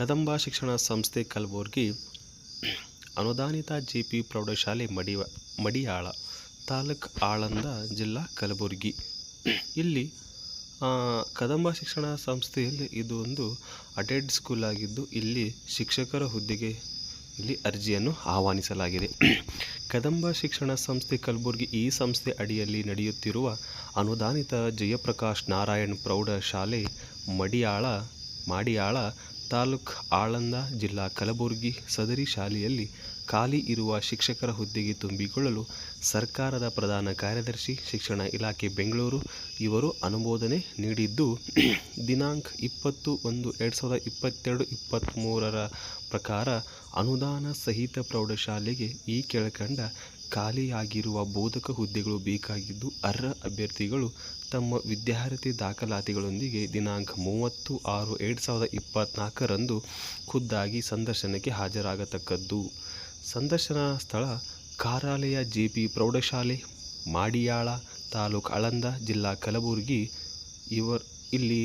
ಕದಂಬ ಶಿಕ್ಷಣ ಸಂಸ್ಥೆ ಕಲಬುರ್ಗಿ ಅನುದಾನಿತ ಜಿ ಪಿ ಪ್ರೌಢಶಾಲೆ ಮಡಿವ, ಮಡಿಯಾಳ ತಾಲೂಕ್ ಆಳಂದ ಜಿಲ್ಲಾ ಕಲಬುರ್ಗಿ. ಇಲ್ಲಿ ಕದಂಬ ಶಿಕ್ಷಣ ಸಂಸ್ಥೆಯಲ್ಲಿ ಇದು ಒಂದು ಅಟೆಡ್ ಸ್ಕೂಲ್ ಆಗಿದ್ದು, ಇಲ್ಲಿ ಶಿಕ್ಷಕರ ಹುದ್ದೆಗೆ ಇಲ್ಲಿ ಅರ್ಜಿಯನ್ನು ಆಹ್ವಾನಿಸಲಾಗಿದೆ. ಕದಂಬ ಶಿಕ್ಷಣ ಸಂಸ್ಥೆ ಕಲಬುರ್ಗಿ ಈ ಸಂಸ್ಥೆ ಅಡಿಯಲ್ಲಿ ನಡೆಯುತ್ತಿರುವ ಅನುದಾನಿತ ಜಯಪ್ರಕಾಶ್ ನಾರಾಯಣ್ ಪ್ರೌಢಶಾಲೆ ಮಡಿಯಾಳ, ಮಾಡಿಯಾಳ ತಾಲೂಕು ಆಳಂದ ಜಿಲ್ಲಾ ಕಲಬುರಗಿ ಸದರಿ ಶಾಲೆಯಲ್ಲಿ ಖಾಲಿ ಇರುವ ಶಿಕ್ಷಕರ ಹುದ್ದೆಗೆ ತುಂಬಿಕೊಳ್ಳಲು ಸರ್ಕಾರದ ಪ್ರಧಾನ ಕಾರ್ಯದರ್ಶಿ, ಶಿಕ್ಷಣ ಇಲಾಖೆ ಬೆಂಗಳೂರು ಇವರು ಅನುಮೋದನೆ ನೀಡಿದ್ದು, ದಿನಾಂಕ ಇಪ್ಪತ್ತು ಒಂದು ಎರಡು ಸಾವಿರದ ಇಪ್ಪತ್ತೆರಡು ಇಪ್ಪತ್ತ್ಮೂರರ ಪ್ರಕಾರ ಅನುದಾನ ಸಹಿತ ಪ್ರೌಢಶಾಲೆಗೆ ಈ ಕೆಳಕಂಡ ಖಾಲಿಯಾಗಿರುವ ಬೋಧಕ ಹುದ್ದೆಗಳು ಬೇಕಾಗಿದ್ದು ಅರ್ಹ ಅಭ್ಯರ್ಥಿಗಳು ತಮ್ಮ ವಿದ್ಯಾರ್ಥಿ ದಾಖಲಾತಿಗಳೊಂದಿಗೆ ದಿನಾಂಕ ಮೂವತ್ತು ಆರು ಎರಡು ಸಾವಿರದ ಇಪ್ಪತ್ತ್ನಾಲ್ಕರಂದು ಖುದ್ದಾಗಿ ಸಂದರ್ಶನಕ್ಕೆ ಹಾಜರಾಗತಕ್ಕದ್ದು. ಸಂದರ್ಶನ ಸ್ಥಳ ಕಾರಾಲಯ ಜೆ ಪಿ ಪ್ರೌಢಶಾಲೆ, ಮಾಡಿಯಾಳ ತಾಲೂಕು ಆಳಂದ ಜಿಲ್ಲಾ ಕಲಬುರಗಿ. ಇವರ್ ಇಲ್ಲಿ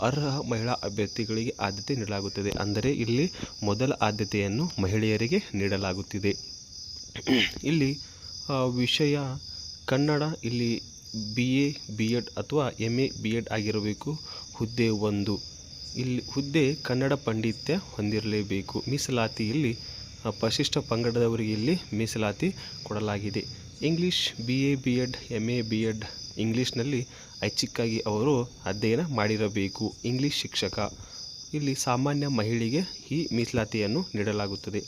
ಅರ್ಹ ಮಹಿಳಾ ಅಭ್ಯರ್ಥಿಗಳಿಗೆ ಆದ್ಯತೆ ನೀಡಲಾಗುತ್ತದೆ. ಅಂದರೆ ಇಲ್ಲಿ ಮೊದಲ ಆದ್ಯತೆಯನ್ನು ಮಹಿಳೆಯರಿಗೆ ನೀಡಲಾಗುತ್ತಿದೆ. ಇಲ್ಲಿ ವಿಷಯ ಕನ್ನಡ ಇಲ್ಲಿ ಬಿ ಎ ಬಿ ಎಡ್ ಅಥವಾ ಎಂ ಎ ಬಿ ಎಡ್ ಆಗಿರಬೇಕು. ಹುದ್ದೆ ಒಂದು. ಇಲ್ಲಿ ಹುದ್ದೆ ಕನ್ನಡ ಪಾಂಡಿತ್ಯ ಹೊಂದಿರಲೇಬೇಕು. ಮೀಸಲಾತಿ ಇಲ್ಲಿ ಆ, ಪರಿಶಿಷ್ಟ ಪಂಗಡದವರಿಗೆ ಇಲ್ಲಿ ಮೀಸಲಾತಿ ಕೊಡಲಾಗಿದೆ. English B A B Ed M A B Ed ಇಂಗ್ಲೀಷ್ನಲ್ಲಿ ಐಚ್ಛಿಕ್ಕಾಗಿ ಅವರು ಅಧ್ಯಯನ ಮಾಡಿರಬೇಕು. ಇಂಗ್ಲೀಷ್ ಶಿಕ್ಷಕ. ಇಲ್ಲಿ ಸಾಮಾನ್ಯ ಮಹಿಳೆಗೆ ಈ ಮೀಸಲಾತಿಯನ್ನು ನೀಡಲಾಗುತ್ತದೆ.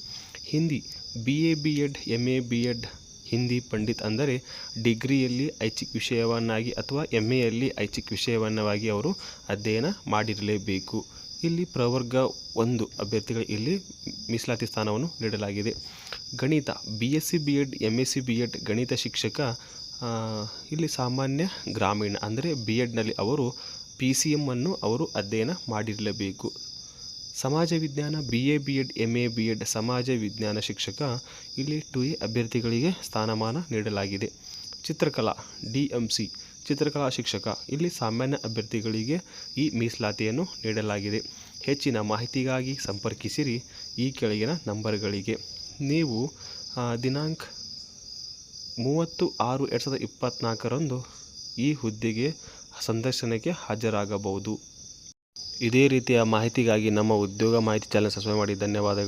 Hindi B A B Ed M A B Ed Hindi pandit ಅಂದರೆ ಡಿಗ್ರಿಯಲ್ಲಿ ಐಚ್ಛಿಕ ವಿಷಯವನ್ನಾಗಿ ಅಥವಾ ಎಂ ಎಯಲ್ಲಿ ಐಚ್ಛಿಕ ವಿಷಯವನ್ನವಾಗಿ ಅವರು ಅಧ್ಯಯನ ಮಾಡಿರಲೇಬೇಕು. ಇಲ್ಲಿ ಪ್ರವರ್ಗ ಒಂದು ಅಭ್ಯರ್ಥಿಗಳು ಇಲ್ಲಿ ಮೀಸಲಾತಿ ಸ್ಥಾನವನ್ನು ನೀಡಲಾಗಿದೆ. ಗಣಿತ B S C B Ed M S C B Ed ಗಣಿತ ಶಿಕ್ಷಕ ಇಲ್ಲಿ ಸಾಮಾನ್ಯ ಗ್ರಾಮೀಣ ಅಂದರೆ ಬಿ ಎಡ್ನಲ್ಲಿ ಅವರು ಪಿ ಸಿ ಎಮ್ಮನ್ನು ಅವರು ಅಧ್ಯಯನ ಮಾಡಿರಲೇಬೇಕು. ಸಮಾಜ ವಿಜ್ಞಾನ B A B Ed M A B Ed ಸಮಾಜ ವಿಜ್ಞಾನ ಶಿಕ್ಷಕ ಇಲ್ಲಿ ಟು ಎ ಅಭ್ಯರ್ಥಿಗಳಿಗೆ ಸ್ಥಾನಮಾನ ನೀಡಲಾಗಿದೆ. ಚಿತ್ರಕಲಾ ಡಿ ಎಂ ಸಿ ಚಿತ್ರಕಲಾ ಶಿಕ್ಷಕ ಇಲ್ಲಿ ಸಾಮಾನ್ಯ ಅಭ್ಯರ್ಥಿಗಳಿಗೆ ಈ ಮೀಸಲಾತಿಯನ್ನು ನೀಡಲಾಗಿದೆ. ಹೆಚ್ಚಿನ ಮಾಹಿತಿಗಾಗಿ ಸಂಪರ್ಕಿಸಿರಿ ಈ ಕೆಳಗಿನ ನಂಬರ್ಗಳಿಗೆ. ನೀವು ದಿನಾಂಕ ಮೂವತ್ತು ಆರು ಎರಡು ಸಾವಿರದ ಇಪ್ಪತ್ತ್ನಾಲ್ಕರಂದು ಈ ಹುದ್ದೆಗೆ ಸಂದರ್ಶನಕ್ಕೆ ಹಾಜರಾಗಬಹುದು. ಇದೇ ರೀತಿಯ ಮಾಹಿತಿಗಾಗಿ ನಮ್ಮ ಉದ್ಯೋಗ ಮಾಹಿತಿ ಚಾನಲ್ ಸಬ್ಸ್ಕ್ರೈಬ್ ಮಾಡಿ. ಧನ್ಯವಾದಗಳು.